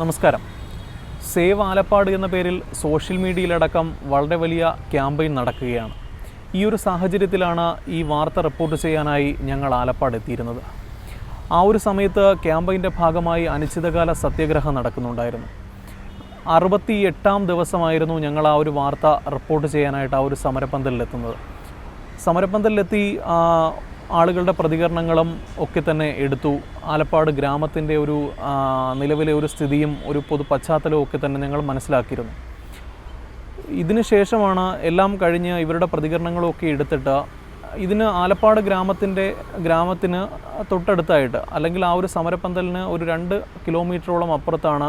നമസ്കാരം. സേവ് ആലപ്പാട് എന്ന പേരിൽ സോഷ്യൽ മീഡിയയിലടക്കം വളരെ വലിയ ക്യാമ്പയിൻ നടക്കുകയാണ്. ഈ ഒരു സാഹചര്യത്തിലാണ് ഈ വാർത്ത റിപ്പോർട്ട് ചെയ്യാനായി ഞങ്ങൾ ആലപ്പാട് എത്തിയിരുന്നത്. ആ ഒരു സമയത്ത് ക്യാമ്പയിന്റെ ഭാഗമായി അനിശ്ചിതകാല സത്യാഗ്രഹം നടക്കുന്നുണ്ടായിരുന്നു. അറുപത്തി എട്ടാം ദിവസമായിരുന്നു ഞങ്ങൾ ആ ഒരു വാർത്ത റിപ്പോർട്ട് ചെയ്യാനായിട്ട് ആ ഒരു സമരപ്പന്തലിലെത്തുന്നത് സമരപ്പന്തലിലെത്തി ആളുകളുടെ പ്രതികരണങ്ങളും ഒക്കെ തന്നെ എടുത്തു. ആലപ്പാട് ഗ്രാമത്തിന്റെ ഒരു നിലവിലെ ഒരു സ്ഥിതിയും ഒരു പൊതു പശ്ചാത്തലവും ഒക്കെ തന്നെ ഞങ്ങൾ മനസ്സിലാക്കിയിരുന്നു. ഇതിന് ശേഷമാണ് എല്ലാം കഴിഞ്ഞ് ഇവരുടെ പ്രതികരണങ്ങളൊക്കെ എടുത്തിട്ട് ഇതിന് ആലപ്പാട് ഗ്രാമത്തിന്റെ ഗ്രാമത്തിന് തൊട്ടടുത്തായിട്ട് അല്ലെങ്കിൽ ആ ഒരു സമരപ്പന്തലിന് ഒരു രണ്ട് കിലോമീറ്ററോളം അപ്പുറത്താണ്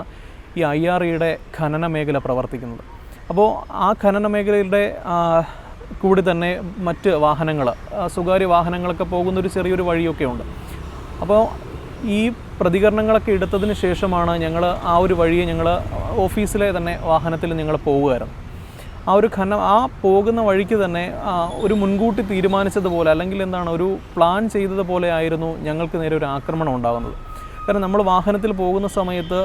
ഈ ഐ ആർ ഇയുടെ ഖനന മേഖല പ്രവർത്തിക്കുന്നത്. അപ്പോൾ ആ ഖനന മേഖലയുടെ കൂടി തന്നെ മറ്റ് വാഹനങ്ങൾ സ്വകാര്യ വാഹനങ്ങളൊക്കെ പോകുന്ന ഒരു ചെറിയൊരു വഴിയൊക്കെ ഉണ്ട്. അപ്പോൾ ഈ പ്രതികരണങ്ങളൊക്കെ എടുത്തതിന് ശേഷമാണ് ഞങ്ങൾ ആ ഒരു വഴിയെ ഞങ്ങൾ ഓഫീസിലെ തന്നെ വാഹനത്തിൽ ഞങ്ങൾ പോവുകയായിരുന്നു. ആ ഒരു ഖനം ആ പോകുന്ന വഴിക്ക് തന്നെ ഒരു മുൻകൂട്ടി തീരുമാനിച്ചതുപോലെ അല്ലെങ്കിൽ എന്താണ് ഒരു പ്ലാൻ ചെയ്തതുപോലെ ആയിരുന്നു ഞങ്ങൾക്ക് നേരെ ഒരു ആക്രമണം ഉണ്ടാകുന്നത്. കാരണം നമ്മൾ വാഹനത്തിൽ പോകുന്ന സമയത്ത്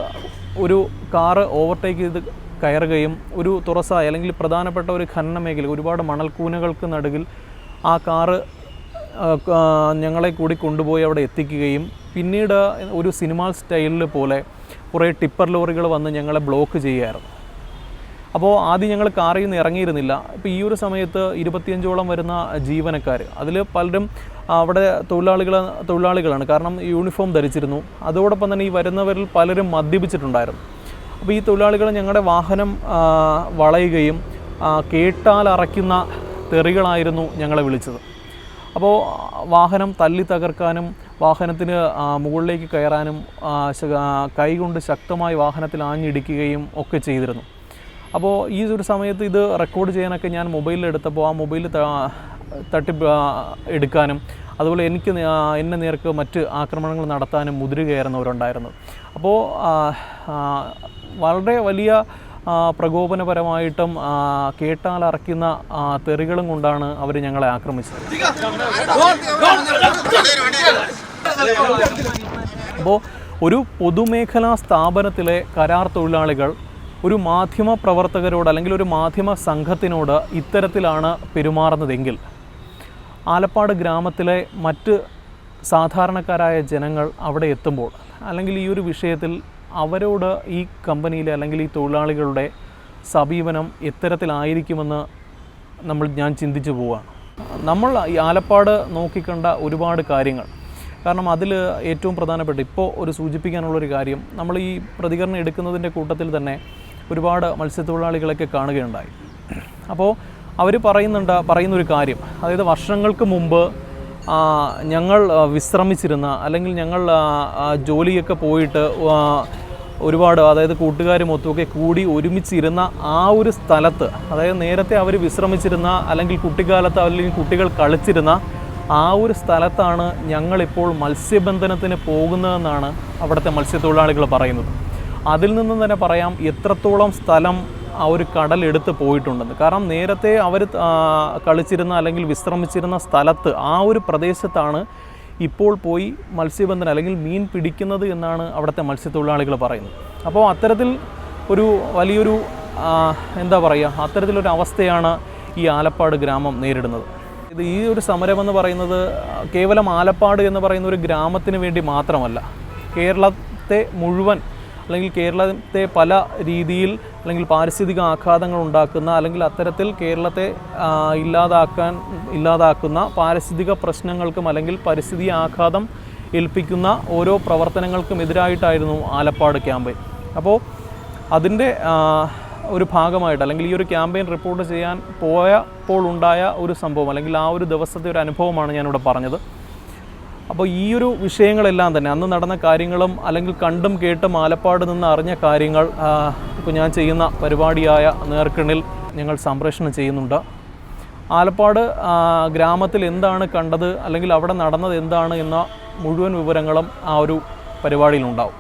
ഒരു കാറ് ഓവർടേക്ക് ചെയ്ത് കയറുകയും ഒരു തുറസായ അല്ലെങ്കിൽ പ്രധാനപ്പെട്ട ഒരു ഖനന മേഖല ഒരുപാട് മണൽക്കൂനകൾക്ക് നടുവിൽ ആ കാറ് ഞങ്ങളെ കൂടി കൊണ്ടുപോയി അവിടെ എത്തിക്കുകയും പിന്നീട് ഒരു സിനിമാ സ്റ്റൈലിൽ പോലെ കുറേ ടിപ്പർ ലോറികൾ വന്ന് ഞങ്ങളെ ബ്ലോക്ക് ചെയ്യുമായിരുന്നു അപ്പോൾ ആദ്യം ഞങ്ങൾ കാറിൽ നിന്ന് ഇറങ്ങിയിരുന്നില്ല. ഇപ്പോൾ ഈ ഒരു സമയത്ത് ഇരുപത്തിയഞ്ചോളം വരുന്ന ജീവനക്കാർ അതിൽ പലരും അവിടെ തൊഴിലാളികൾ തൊഴിലാളികളാണ്. കാരണം യൂണിഫോം ധരിച്ചിരുന്നു. അതോടൊപ്പം തന്നെ ഈ വരുന്നവരിൽ പലരും മദ്യപിച്ചിട്ടുണ്ടായിരുന്നു. അപ്പോൾ ഈ തൊഴിലാളികൾ ഞങ്ങളുടെ വാഹനം വളയുകയും കേട്ടാൽ അറയ്ക്കുന്ന തെറികളായിരുന്നു ഞങ്ങളെ വിളിച്ചത്. അപ്പോൾ വാഹനം തല്ലി തകർക്കാനും വാഹനത്തിന് മുകളിലേക്ക് കയറാനും കൈകൊണ്ട് ശക്തമായി വാഹനത്തിൽ ആഞ്ഞിടിക്കുകയും ഒക്കെ ചെയ്തിരുന്നു. അപ്പോൾ ഈ ഒരു സമയത്ത് ഇത് റെക്കോർഡ് ചെയ്യാനൊക്കെ ഞാൻ മൊബൈലിൽ എടുത്തപ്പോൾ ആ മൊബൈൽ തട്ടി എടുക്കാനും അതുപോലെ എനിക്ക് എന്നെ നേർക്ക് മറ്റ് ആക്രമണങ്ങൾ നടത്താനും മുതിരുകയായിരുന്നവരുണ്ടായിരുന്നു. അപ്പോൾ ആ, ആ, വളരെ വലിയ പ്രകോപനപരമായിട്ടും കേട്ടാൽ അറക്കുന്ന തെറികളും കൊണ്ടാണ് അവർ ഞങ്ങളെ ആക്രമിച്ചത്. അപ്പോൾ ഒരു പൊതുമേഖലാ സ്ഥാപനത്തിലെ കരാർ തൊഴിലാളികൾ ഒരു മാധ്യമ പ്രവർത്തകരോട് അല്ലെങ്കിൽ ഒരു മാധ്യമ സംഘത്തിനോട് ഇത്തരത്തിലാണ് പെരുമാറുന്നതെങ്കിൽ ആലപ്പാട് ഗ്രാമത്തിലെ മറ്റ് സാധാരണക്കാരായ ജനങ്ങൾ അവിടെ എത്തുമ്പോൾ അല്ലെങ്കിൽ ഈ ഒരു വിഷയത്തിൽ അവരോട് ഈ കമ്പനിയിലെ അല്ലെങ്കിൽ ഈ തൊഴിലാളികളുടെ സമീപനം എത്തരത്തിലായിരിക്കുമെന്ന് നമ്മൾ ഞാൻ ചിന്തിച്ചു പോവുകയാണ്. നമ്മൾ ഈ ആലപ്പാട് നോക്കിക്കണ്ട ഒരുപാട് കാര്യങ്ങൾ. കാരണം അതിൽ ഏറ്റവും പ്രധാനപ്പെട്ട ഇപ്പോൾ ഒരു സൂചിപ്പിക്കാനുള്ളൊരു കാര്യം നമ്മൾ ഈ പ്രതികരണം എടുക്കുന്നതിന്റെ കൂട്ടത്തിൽ തന്നെ ഒരുപാട് മത്സ്യത്തൊഴിലാളികളൊക്കെ കാണുകയുണ്ടായി. അപ്പോൾ അവർ പറയുന്നുണ്ട് പറയുന്നൊരു കാര്യം. അതായത് വർഷങ്ങൾക്ക് മുമ്പ് ഞങ്ങൾ വിശ്രമിച്ചിരുന്ന അല്ലെങ്കിൽ ഞങ്ങൾ ജോലിയൊക്കെ പോയിട്ട് ഒരുപാട് അതായത് കൂട്ടുകാരും ഒത്തുമൊക്കെ കൂടി ഒരുമിച്ചിരുന്ന ആ ഒരു സ്ഥലത്ത് അതായത് നേരത്തെ അവർ വിശ്രമിച്ചിരുന്ന അല്ലെങ്കിൽ കുട്ടിക്കാലത്ത് അല്ലെങ്കിൽ കുട്ടികൾ കളിച്ചിരുന്ന ആ ഒരു സ്ഥലത്താണ് ഞങ്ങളിപ്പോൾ മത്സ്യബന്ധനത്തിന് പോകുന്നതെന്നാണ് അവിടുത്തെ മത്സ്യത്തൊഴിലാളികൾ പറയുന്നത്. അതിൽ നിന്നും തന്നെ പറയാം എത്രത്തോളം സ്ഥലം ആ ഒരു കടൽ എടുത്ത് പോയിട്ടുണ്ടെന്ന്. കാരണം നേരത്തെ അവർ കളിച്ചിരുന്ന അല്ലെങ്കിൽ വിശ്രമിച്ചിരുന്ന സ്ഥലത്ത് ആ ഒരു പ്രദേശത്താണ് ഇപ്പോൾ പോയി മത്സ്യബന്ധനം അല്ലെങ്കിൽ മീൻ പിടിക്കുന്നത് എന്നാണ് അവിടുത്തെ മത്സ്യത്തൊഴിലാളികൾ പറയുന്നത്. അപ്പോൾ അത്തരത്തിൽ ഒരു വലിയൊരു എന്താ പറയുക അത്തരത്തിലൊരു അവസ്ഥയാണ് ഈ ആലപ്പാട് ഗ്രാമം നേരിടുന്നത്. ഇത് ഈ ഒരു സമരം എന്ന് പറയുന്നത് കേവലം ആലപ്പാട് എന്ന് പറയുന്ന ഒരു ഗ്രാമത്തിന് വേണ്ടി മാത്രമല്ല. കേരളത്തെ മുഴുവൻ അല്ലെങ്കിൽ കേരളത്തെ പല രീതിയിൽ അല്ലെങ്കിൽ പാരിസ്ഥിതിക ആഘാതങ്ങൾ ഉണ്ടാക്കുന്ന അല്ലെങ്കിൽ അത്തരത്തിൽ കേരളത്തെ ഇല്ലാതാക്കാൻ ഇല്ലാതാക്കുന്ന പാരിസ്ഥിതിക പ്രശ്നങ്ങൾക്കും അല്ലെങ്കിൽ പരിസ്ഥിതി ആഘാതം ഏൽപ്പിക്കുന്ന ഓരോ പ്രവർത്തനങ്ങൾക്കും എതിരായിട്ടായിരുന്നു ആലപ്പാട് ക്യാമ്പയിൻ. അപ്പോൾ അതിന്റെ ഒരു ഭാഗമായിട്ട് അല്ലെങ്കിൽ ഈ ഒരു ക്യാമ്പയിൻ റിപ്പോർട്ട് ചെയ്യാൻ പോയപ്പോൾ ഉണ്ടായ ഒരു സംഭവം അല്ലെങ്കിൽ ആ ഒരു ദിവസത്തെ ഒരു അനുഭവമാണ് ഞാനിവിടെ പറഞ്ഞത്. അപ്പോൾ ഈ ഒരു വിഷയങ്ങളെല്ലാം തന്നെ അന്ന് നടന്ന കാര്യങ്ങളും അല്ലെങ്കിൽ കണ്ടും കേട്ടും ആലപ്പാട് നിന്ന് അറിഞ്ഞ കാര്യങ്ങൾ ഇപ്പോൾ ഞാൻ ചെയ്യുന്ന പരിപാടിയായ നേർക്കിണിൽ ഞങ്ങൾ സംപ്രേഷണം ചെയ്യുന്നുണ്ട്. ആലപ്പാട് ഗ്രാമത്തിൽ എന്താണ് കണ്ടത് അല്ലെങ്കിൽ അവിടെ നടന്നത് എന്താണ് എന്ന മുഴുവൻ വിവരങ്ങളും ആ ഒരു പരിപാടിയിലുണ്ടാവും.